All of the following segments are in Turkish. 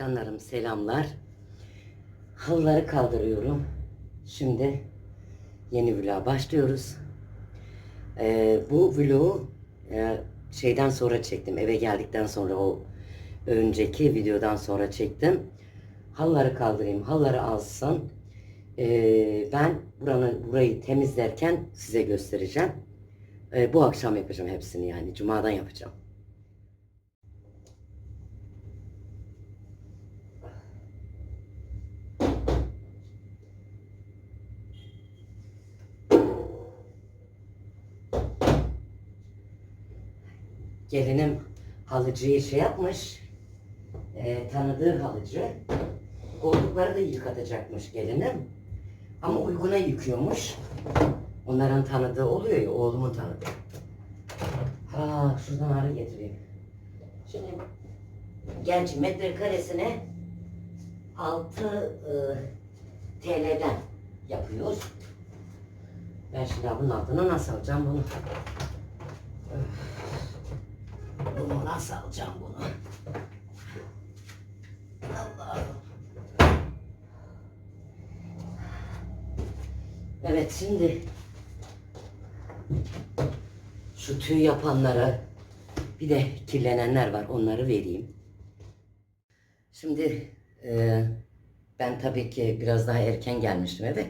Canlarım selamlar. Halıları kaldırıyorum. Şimdi yeni vloga başlıyoruz. Ee, bu vlogu e, şeyden sonra çektim. Eve geldikten sonra o önceki videodan sonra çektim. Halıları kaldırayım, halıları alsın. Ee, ben buranı, burayı temizlerken size göstereceğim. Ee, bu akşam yapacağım hepsini yani. Cuma'dan yapacağım. Gelinim halıcıyı şey yapmış. e, tanıdığı halıcı. Koltukları da yıkatacakmış gelinim. Ama uyguna yıkıyormuş. Onların tanıdığı oluyor ya, oğlumun tanıdığı. Ha, şuradan arı getireyim. Şimdi genç metrekaresine 6 e, TL'den yapıyor. Ben şimdi bunun altına nasıl alacağım bunu? Öf. Bunu nasıl alacağım bunu? Allah'ım. Evet şimdi şu tüy yapanlara bir de kirlenenler var onları vereyim. Şimdi e, ben tabii ki biraz daha erken gelmiştim eve.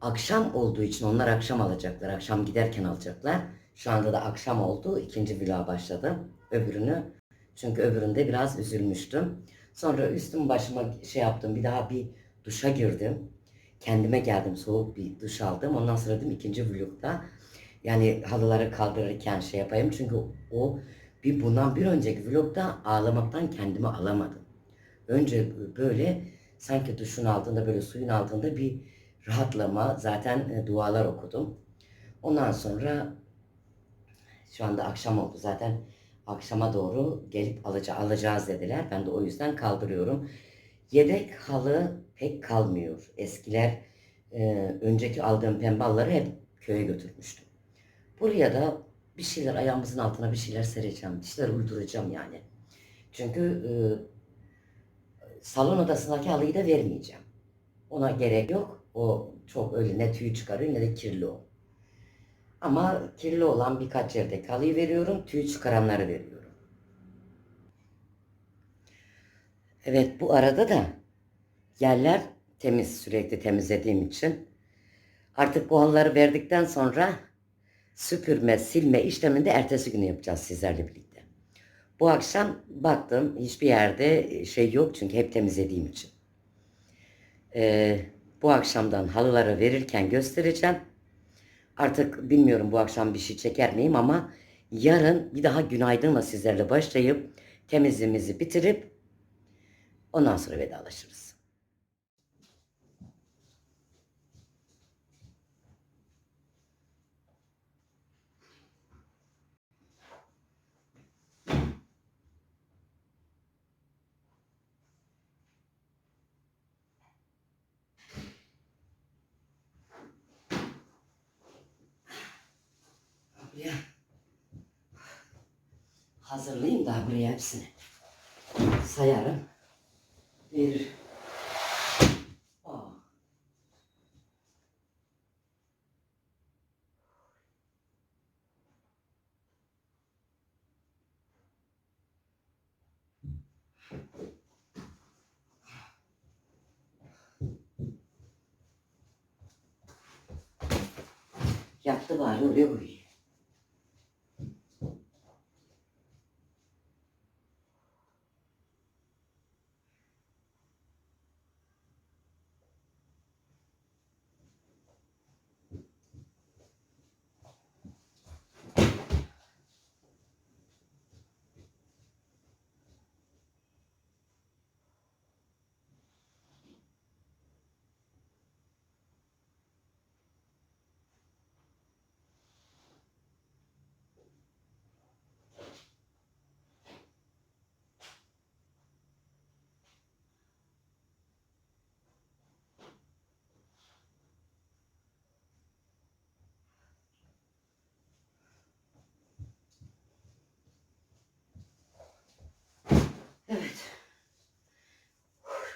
Akşam olduğu için onlar akşam alacaklar. Akşam giderken alacaklar. Şu anda da akşam oldu. İkinci vloğa başladım. Öbürünü. Çünkü öbüründe biraz üzülmüştüm. Sonra üstüm başıma şey yaptım. Bir daha bir duşa girdim. Kendime geldim. Soğuk bir duş aldım. Ondan sonra dedim ikinci vlogda yani halıları kaldırırken şey yapayım. Çünkü o bir bundan bir önceki vlogda ağlamaktan kendimi alamadım. Önce böyle sanki duşun altında böyle suyun altında bir rahatlama zaten e, dualar okudum. Ondan sonra şu anda akşam oldu zaten akşama doğru gelip alaca alacağız dediler. Ben de o yüzden kaldırıyorum. Yedek halı pek kalmıyor. Eskiler e, önceki aldığım pembe halıları hep köye götürmüştüm. Buraya da bir şeyler ayağımızın altına bir şeyler sereceğim. Bir şeyler uyduracağım yani. Çünkü e, salon odasındaki halıyı da vermeyeceğim. Ona gerek yok. O çok öyle ne tüy çıkarıyor ne de kirli o. Ama kirli olan birkaç yerde halıyı veriyorum. Tüy çıkaranları veriyorum. Evet bu arada da yerler temiz sürekli temizlediğim için artık bu halıları verdikten sonra süpürme, silme işlemini de ertesi günü yapacağız sizlerle birlikte. Bu akşam baktım hiçbir yerde şey yok çünkü hep temizlediğim için. Ee, bu akşamdan halıları verirken göstereceğim. Artık bilmiyorum bu akşam bir şey çeker miyim ama yarın bir daha günaydınla sizlerle başlayıp temizliğimizi bitirip ondan sonra vedalaşırız. Buraya hazırlayayım daha buraya hepsini. Sayarım. Bir.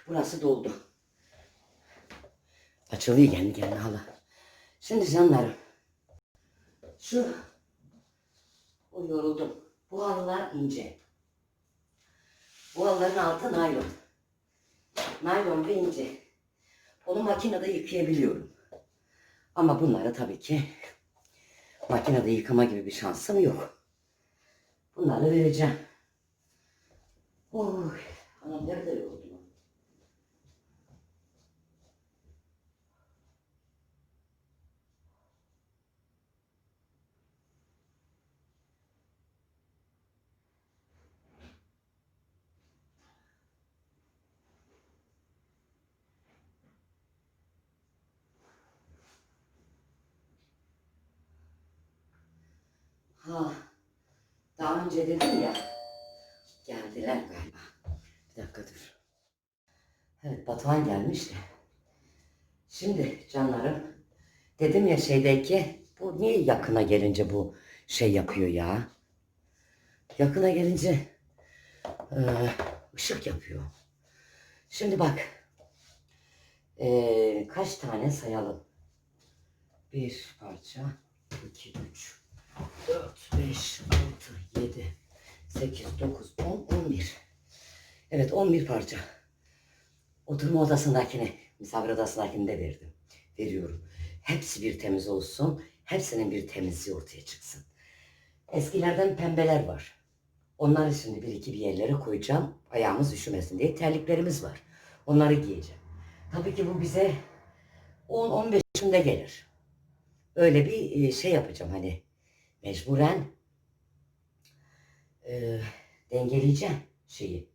Burası doldu. Açılıyor kendi kendine hala. Şimdi canlarım. Şu o yoruldum. Bu halılar ince. Bu halıların altı naylon. Naylon ve ince. Onu makinede yıkayabiliyorum. Ama bunları tabii ki makinede yıkama gibi bir şansım yok. Bunları vereceğim. Oy, anam nerede yoruldum. Ha, önce dedim ya. Geldiler galiba. Bir dakika dur. Evet Batuhan gelmiş de. Şimdi canlarım. Dedim ya şeydeki bu niye yakına gelince bu şey yapıyor ya? Yakına gelince e, ışık yapıyor. Şimdi bak. E, kaç tane sayalım? Bir parça, iki, üç, 4, 5, 6, 7, 8, 9, 10, 11. Evet 11 parça. Oturma odasındakini, misafir odasındakini de verdim. Veriyorum. Hepsi bir temiz olsun. Hepsinin bir temizliği ortaya çıksın. Eskilerden pembeler var. Onları şimdi bir iki bir yerlere koyacağım. Ayağımız üşümesin diye terliklerimiz var. Onları giyeceğim. Tabii ki bu bize 10-15 günde gelir. Öyle bir e, şey yapacağım hani mecburen e, dengeleyeceğim şeyi.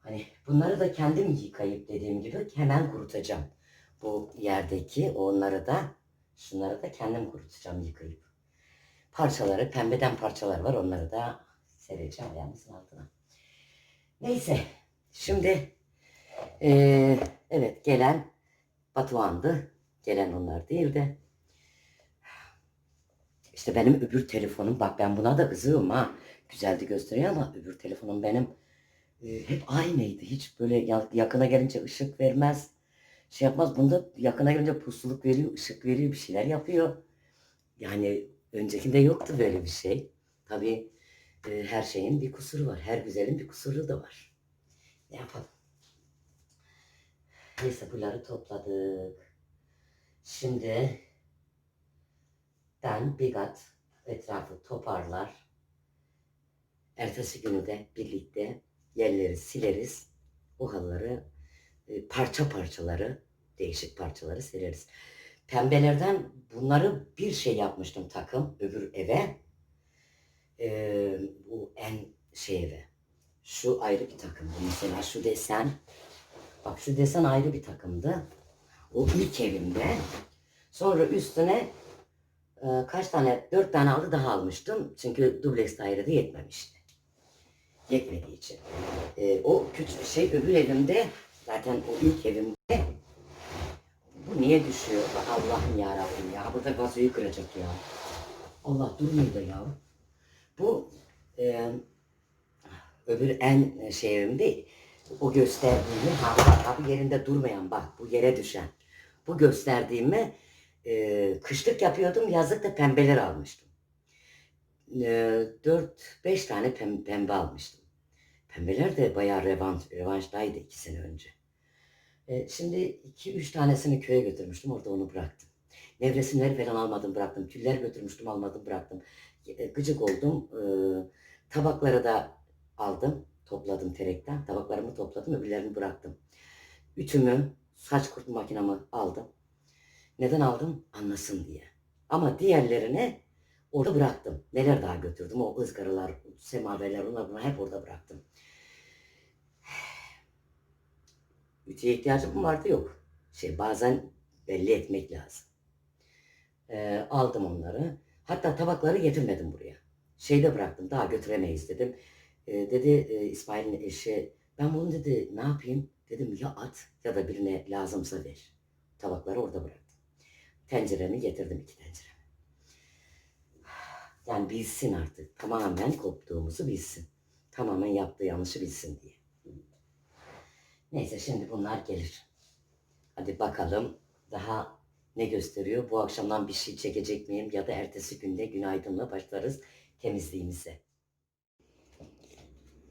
Hani bunları da kendim yıkayıp dediğim gibi hemen kurutacağım. Bu yerdeki onları da şunları da kendim kurutacağım yıkayıp. Parçaları pembeden parçalar var onları da sereceğim ayağımızın altına. Neyse şimdi e, evet gelen Batuhan'dı. Gelen onlar değil de işte benim öbür telefonum bak ben buna da kızıyorum ha. Güzeldi gösteriyor ama öbür telefonum benim e, hep aynıydı. Hiç böyle ya- yakına gelince ışık vermez. Şey yapmaz. Bunda yakına gelince pusuluk veriyor, ışık veriyor, bir şeyler yapıyor. Yani öncekinde yoktu böyle bir şey. Tabii e, her şeyin bir kusuru var. Her güzelin bir kusuru da var. Ne yapalım? Neyse bunları topladık. Şimdi ben Bigat etrafı toparlar. Ertesi günü de birlikte yerleri sileriz. O halıları e, parça parçaları, değişik parçaları sileriz. Pembelerden bunları bir şey yapmıştım takım öbür eve. Ee, bu en şey eve. Şu ayrı bir takımdı mesela şu desen. Bak şu desen ayrı bir takımdı. O ilk evimde. Sonra üstüne ee, kaç tane? Dört tane aldı daha almıştım. Çünkü dubleks dairede yetmemişti. Yetmediği için. Ee, o küçük şey öbür evimde zaten o ilk evimde bu niye düşüyor? Allah'ım ya Rabbim ya. Burada vazoyu kıracak ya. Allah durmuyor da ya. Bu e, öbür en şey evimde o gösterdiğimi ha, ha, bu yerinde durmayan bak bu yere düşen. Bu gösterdiğimi e, kışlık yapıyordum. Yazlık da pembeler almıştım. E, 4-5 tane pem- pembe almıştım. Pembeler de bayağı revanş, revanştaydı iki sene önce. E, şimdi 2-3 tanesini köye götürmüştüm. Orada onu bıraktım. Nevresimleri falan almadım bıraktım. Tüller götürmüştüm almadım bıraktım. E, gıcık oldum. E, tabakları da aldım. Topladım terekten. Tabaklarımı topladım. Öbürlerini bıraktım. Ütümü, saç kurutma makinamı aldım. Neden aldım? Anlasın diye. Ama diğerlerine orada bıraktım. Neler daha götürdüm? O ızgaralar, semaverler, onlar bunlar hep orada bıraktım. Ütüye ihtiyacım vardı? Yok. Şey bazen belli etmek lazım. Ee, aldım onları. Hatta tabakları getirmedim buraya. Şeyde bıraktım. Daha götüremeyiz dedim. Ee, dedi e, İsmail'in eşi ben bunu dedi ne yapayım? Dedim ya at ya da birine lazımsa ver. Tabakları orada bıraktım. Tenceremi getirdim iki tenceremi. Yani bilsin artık. Tamamen koptuğumuzu bilsin. Tamamen yaptığı yanlışı bilsin diye. Neyse şimdi bunlar gelir. Hadi bakalım daha ne gösteriyor? Bu akşamdan bir şey çekecek miyim? Ya da ertesi günde günaydınla başlarız temizliğimize.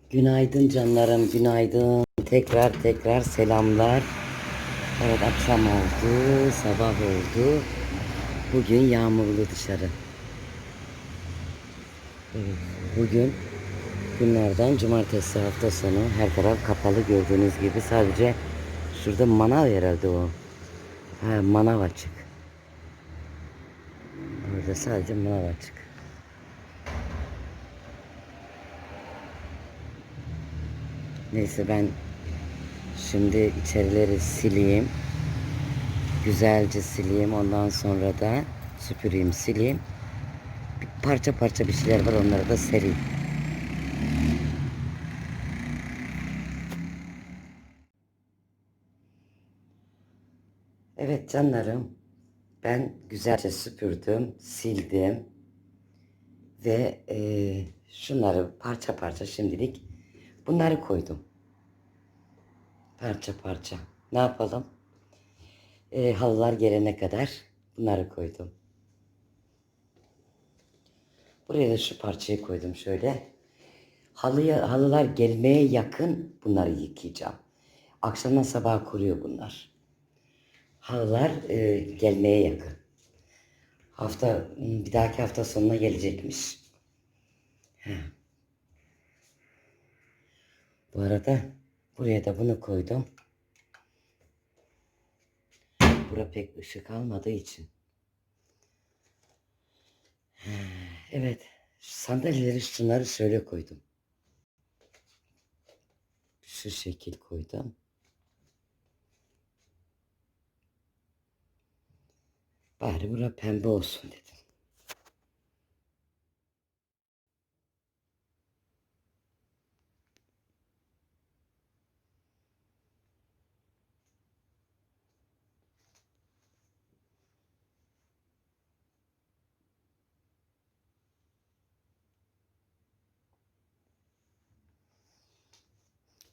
Günaydın canlarım, günaydın. Tekrar tekrar selamlar. Evet akşam oldu, sabah oldu. Bugün yağmurlu dışarı. Bugün günlerden cumartesi hafta sonu her taraf kapalı gördüğünüz gibi sadece şurada manav herhalde o. Ha, manav açık. Burada sadece manav açık. Neyse ben şimdi içerileri sileyim. Güzelce sileyim. Ondan sonra da süpüreyim, sileyim. Bir parça parça bir şeyler var onları da sereyim. Evet canlarım. Ben güzelce süpürdüm, sildim. Ve eee, şunları parça parça şimdilik bunları koydum. Parça parça. Ne yapalım? Eee, halılar gelene kadar bunları koydum. Buraya da şu parçayı koydum şöyle. Halıya, halılar gelmeye yakın bunları yıkayacağım. Akşamdan sabaha kuruyor bunlar. Halılar e, gelmeye yakın. Hafta bir dahaki hafta sonuna gelecekmiş. He. Bu arada buraya da bunu koydum. Bura pek ışık almadığı için. Evet. Sandalyeleri şunları şöyle koydum. Şu şekil koydum. Bari bura pembe olsun dedim.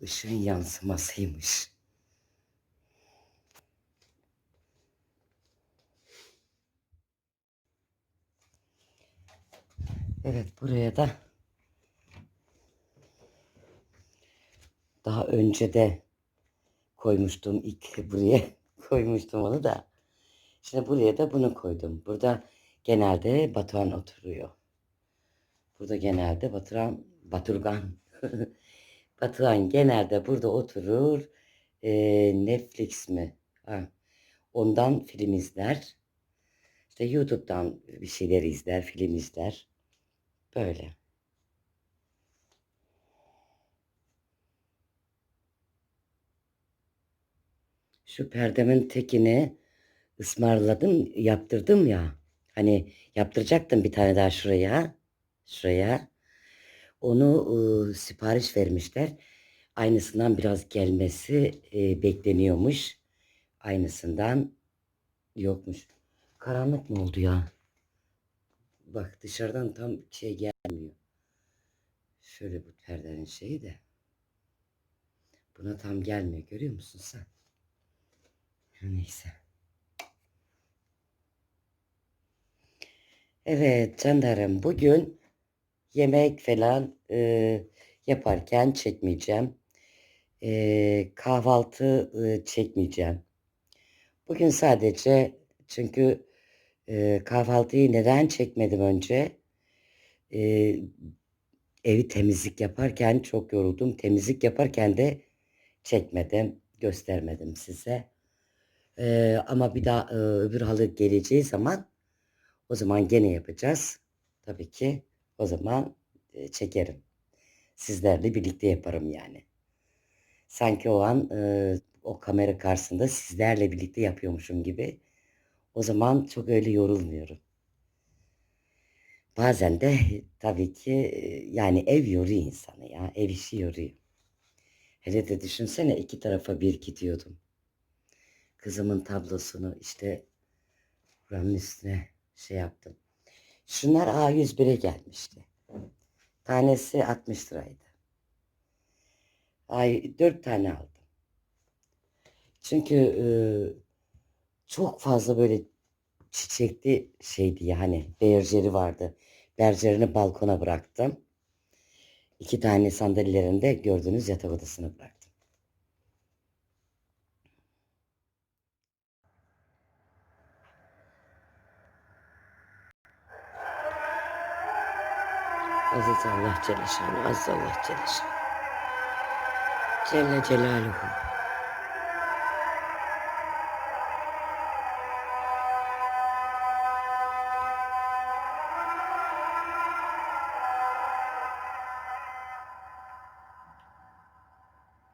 Işığın yansımasıymış. Evet buraya da daha önce de koymuştum ilk buraya koymuştum onu da. Şimdi buraya da bunu koydum. Burada genelde Batuhan oturuyor. Burada genelde Baturan, Baturgan. Batuhan genelde burada oturur. Ee, Netflix mi? Ha. Ondan film izler. İşte YouTube'dan bir şeyler izler, film izler. Böyle. Şu perdemin tekini ısmarladım, yaptırdım ya. Hani yaptıracaktım bir tane daha şuraya. Şuraya. Onu ıı, sipariş vermişler. Aynısından biraz gelmesi e, bekleniyormuş. Aynısından yokmuş. Karanlık mı oldu ya? Bak dışarıdan tam şey gelmiyor. Şöyle bu perdenin şeyi de. Buna tam gelmiyor. Görüyor musun sen? Neyse. Evet canlarım bugün yemek falan e, yaparken çekmeyeceğim. E, kahvaltı e, çekmeyeceğim. Bugün sadece çünkü e, kahvaltıyı neden çekmedim önce? E, evi temizlik yaparken çok yoruldum. Temizlik yaparken de çekmedim, göstermedim size. E, ama bir daha e, öbür halı geleceği zaman o zaman gene yapacağız. Tabii ki o zaman e, çekerim. Sizlerle birlikte yaparım yani. Sanki o an e, o kamera karşısında sizlerle birlikte yapıyormuşum gibi. O zaman çok öyle yorulmuyorum. Bazen de tabii ki yani ev yoruyor insanı ya. Ev işi yoruyor. Hele de düşünsene iki tarafa bir gidiyordum. Kızımın tablosunu işte buranın üstüne şey yaptım. Şunlar A101'e gelmişti. Tanesi 60 liraydı. Ay 4 tane aldım. Çünkü e, çok fazla böyle çiçekli şeydi yani berjeri vardı. Berjerini balkona bıraktım. İki tane sandalyelerinde gördüğünüz yatak odasına bıraktım. Aziz Allah Celle Aziz Allah Celle. Celle Celaluhu.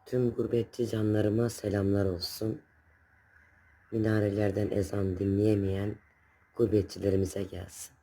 Tüm gurbetçi canlarıma selamlar olsun. Minarelerden ezan dinleyemeyen gurbetçilerimize gelsin.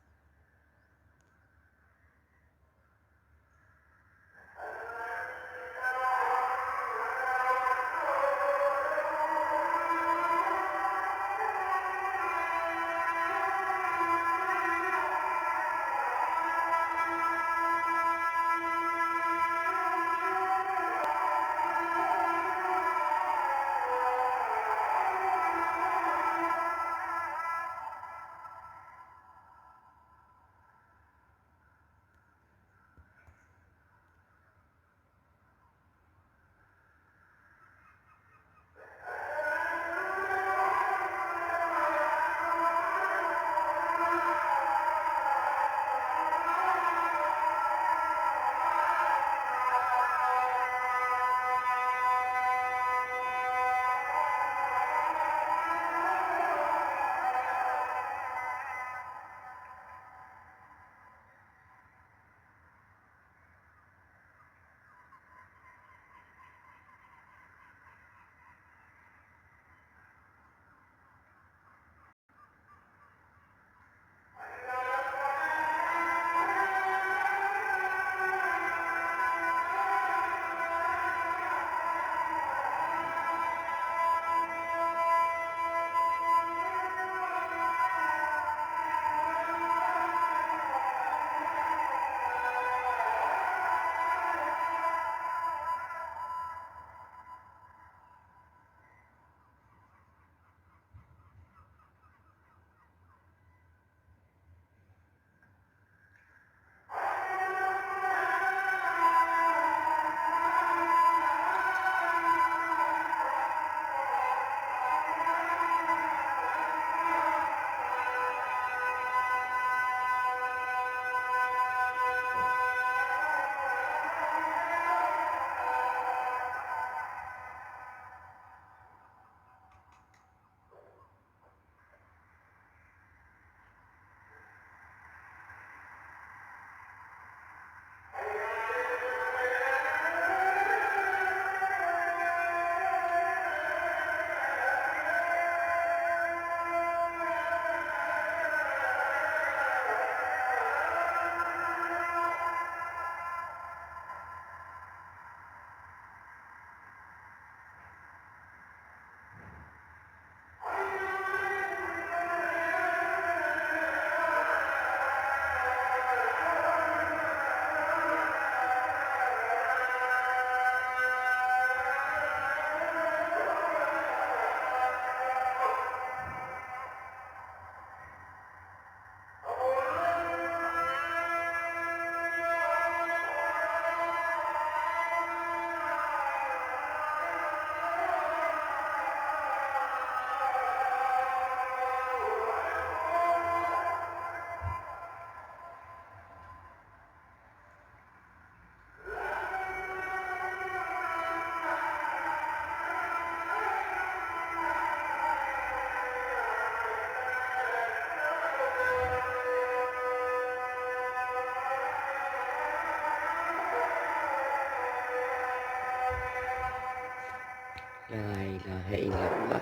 La ilahe illallah.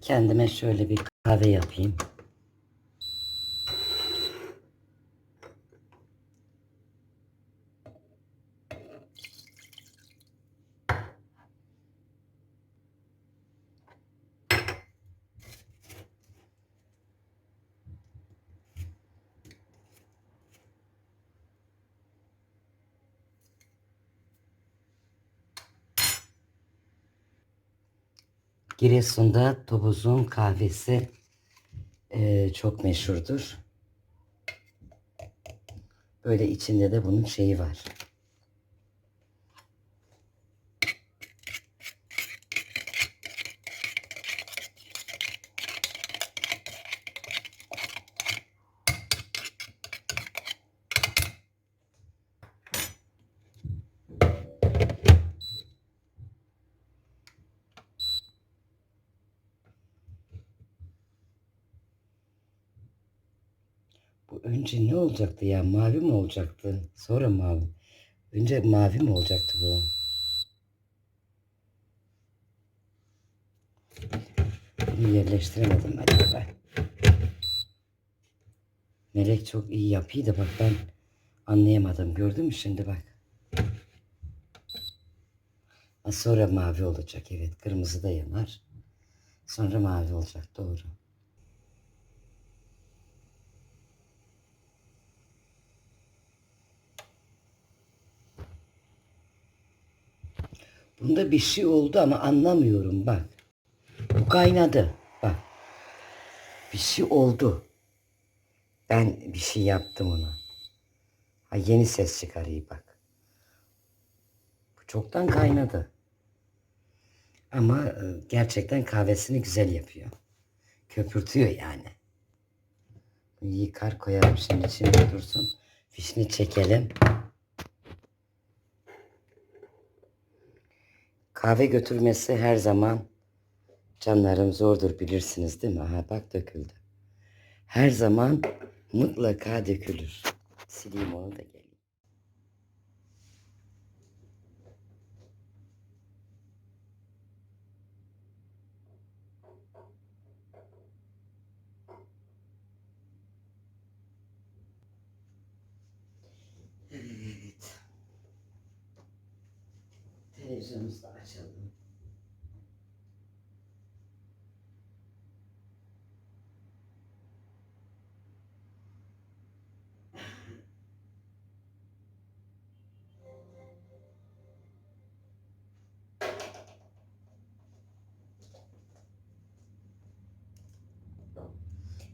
Kendime şöyle bir kahve yapayım. Giresun'da Topuz'un kahvesi eee, çok meşhurdur. Böyle içinde de bunun şeyi var. Bu önce ne olacaktı ya? Mavi mi olacaktı? Sonra mavi. Önce mavi mi olacaktı bu? Bunu yerleştiremedim acaba. Melek çok iyi yapıyı bak ben anlayamadım. Gördün mü şimdi bak. Sonra mavi olacak evet. Kırmızı da yanar. Sonra mavi olacak doğru. Bunda bir şey oldu ama anlamıyorum bak. Bu kaynadı. Bak. Bir şey oldu. Ben bir şey yaptım ona. Ha yeni ses çıkarıyor bak. Bu çoktan kaynadı. Ama e, gerçekten kahvesini güzel yapıyor. Köpürtüyor yani. Yıkar koyarım şimdi şimdi dursun. Fişini çekelim. Kahve götürmesi her zaman canlarım zordur bilirsiniz değil mi? Aha bak döküldü. Her zaman mutlaka dökülür. Sileyim onu da geleyim. Evet. Televizyonumuzu da açalım.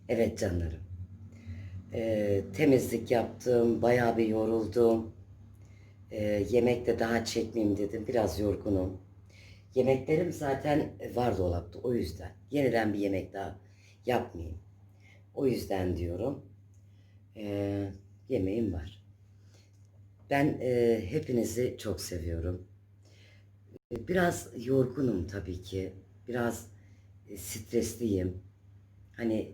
Evet canlarım. Ee, temizlik yaptım. Bayağı bir yoruldum. Ee, yemekte daha çekmeyeyim dedim. Biraz yorgunum. Yemeklerim zaten var dolapta. O yüzden. Yeniden bir yemek daha yapmayayım. O yüzden diyorum. Ee, yemeğim var. Ben e, hepinizi çok seviyorum. Biraz yorgunum tabii ki. Biraz e, stresliyim. Hani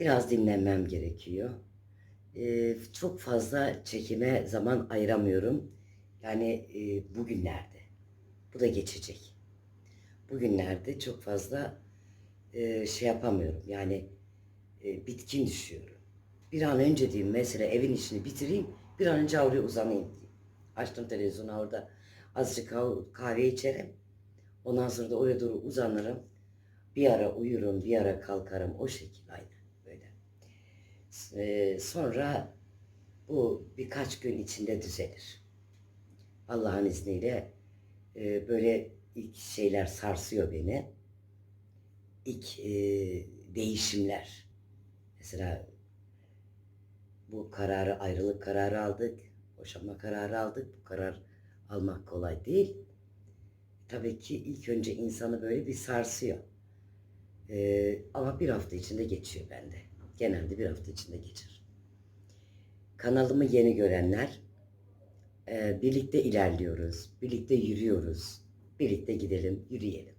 biraz dinlenmem gerekiyor. Ee, çok fazla çekime zaman ayıramıyorum. Yani e, bugünlerde. Bu da geçecek. Bugünlerde çok fazla e, şey yapamıyorum. Yani e, bitkin düşüyorum. Bir an önce diyeyim mesela evin işini bitireyim. Bir an önce oraya uzanayım diyeyim. Açtım televizyonu orada azıcık kah- kahve içerim. Ondan sonra da oraya doğru uzanırım. Bir ara uyurum, bir ara kalkarım. O şekilde aynı. Ee, sonra bu birkaç gün içinde düzelir. Allah'ın izniyle e, böyle ilk şeyler sarsıyor beni. İlk e, değişimler. Mesela bu kararı, ayrılık kararı aldık. Boşanma kararı aldık. Bu karar almak kolay değil. Tabii ki ilk önce insanı böyle bir sarsıyor. Ee, ama bir hafta içinde geçiyor bende. Genelde bir hafta içinde geçer. Kanalımı yeni görenler, e, birlikte ilerliyoruz, birlikte yürüyoruz, birlikte gidelim, yürüyelim.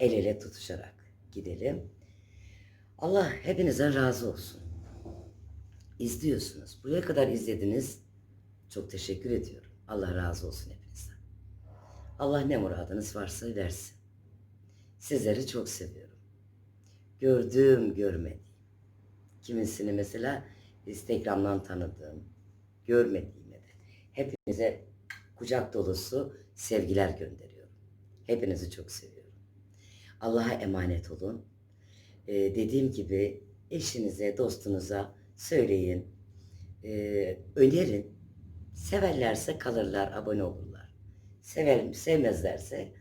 El ele tutuşarak gidelim. Allah hepinizden razı olsun. İzliyorsunuz. Buraya kadar izlediniz. Çok teşekkür ediyorum. Allah razı olsun hepinizden. Allah ne muradınız varsa versin. Sizleri çok seviyorum. Gördüğüm, görmediğim. Kimisini mesela Instagram'dan tanıdığım, görmediğime de. Hepinize kucak dolusu sevgiler gönderiyorum. Hepinizi çok seviyorum. Allah'a emanet olun. Ee, dediğim gibi eşinize, dostunuza söyleyin. Ee, önerin. Severlerse kalırlar, abone olurlar. Sever, sevmezlerse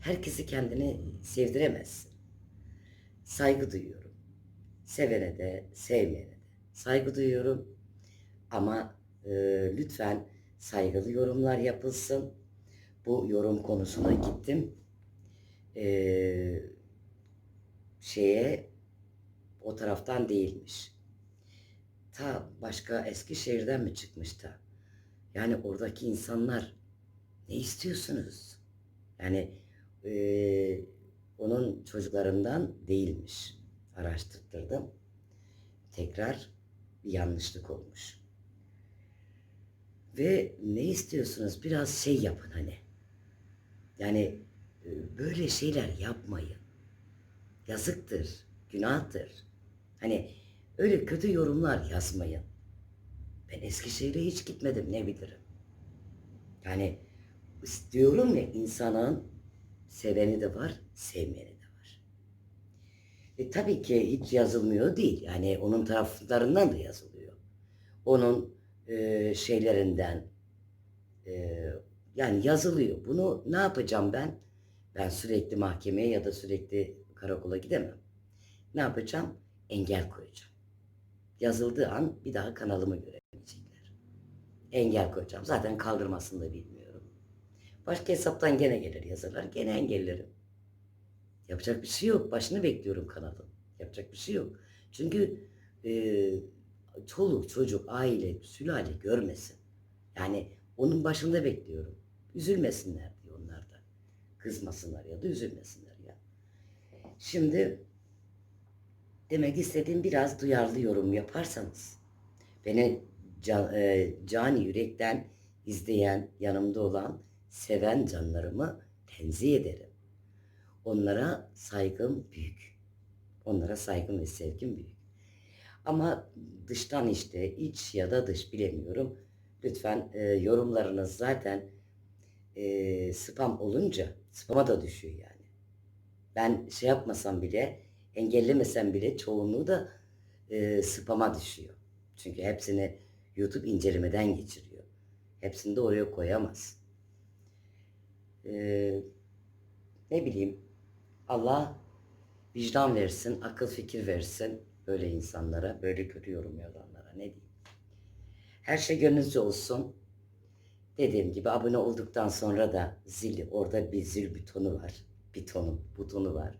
herkesi kendini sevdiremezsin. Saygı duyuyorum. Sevene de, sevmeyene de. Saygı duyuyorum. Ama e, lütfen saygılı yorumlar yapılsın. Bu yorum konusuna gittim. E, şeye o taraftan değilmiş. Ta başka Eskişehir'den mi çıkmış da? Yani oradaki insanlar ne istiyorsunuz? Yani eee, onun çocuklarından değilmiş. Araştırttırdım. Tekrar bir yanlışlık olmuş. Ve ne istiyorsunuz? Biraz şey yapın hani. Yani e, böyle şeyler yapmayın. Yazıktır, günahtır. Hani öyle kötü yorumlar yazmayın. Ben Eskişehir'e hiç gitmedim ne bilirim. Yani diyorum ya insanın seveni de var, sevmeyeni. E, tabii ki hiç yazılmıyor değil. Yani onun taraftarından da yazılıyor. Onun e, şeylerinden e, yani yazılıyor. Bunu ne yapacağım ben? Ben sürekli mahkemeye ya da sürekli karakola gidemem. Ne yapacağım? Engel koyacağım. Yazıldığı an bir daha kanalımı göremeyecekler. Engel koyacağım. Zaten kaldırmasını da bilmiyorum. Başka hesaptan gene gelir yazarlar. Gene engellerim. Yapacak bir şey yok. Başını bekliyorum kanalın. Yapacak bir şey yok. Çünkü e, çoluk, çocuk, aile, sülale görmesin. Yani onun başında bekliyorum. Üzülmesinler diye onlar da. Kızmasınlar ya da üzülmesinler ya. Şimdi demek istediğim biraz duyarlı yorum yaparsanız beni can, e, cani yürekten izleyen, yanımda olan, seven canlarımı tenzih ederim. Onlara saygım büyük. Onlara saygım ve sevgim büyük. Ama dıştan işte iç ya da dış bilemiyorum. Lütfen e, yorumlarınız zaten e, spam olunca spama da düşüyor yani. Ben şey yapmasam bile engellemesem bile çoğunluğu da e, spama düşüyor. Çünkü hepsini YouTube incelemeden geçiriyor. Hepsini de oraya koyamaz. E, ne bileyim Allah vicdan versin, akıl fikir versin böyle insanlara, böyle kötü yorum yazanlara ne diyeyim. Her şey gönlünüzce olsun. Dediğim gibi abone olduktan sonra da zil, orada bir zil butonu var. Butonu, butonu var.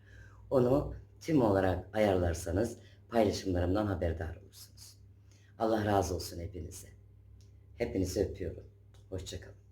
Onu tüm olarak ayarlarsanız paylaşımlarımdan haberdar olursunuz. Allah razı olsun hepinize. Hepinizi öpüyorum. Hoşçakalın.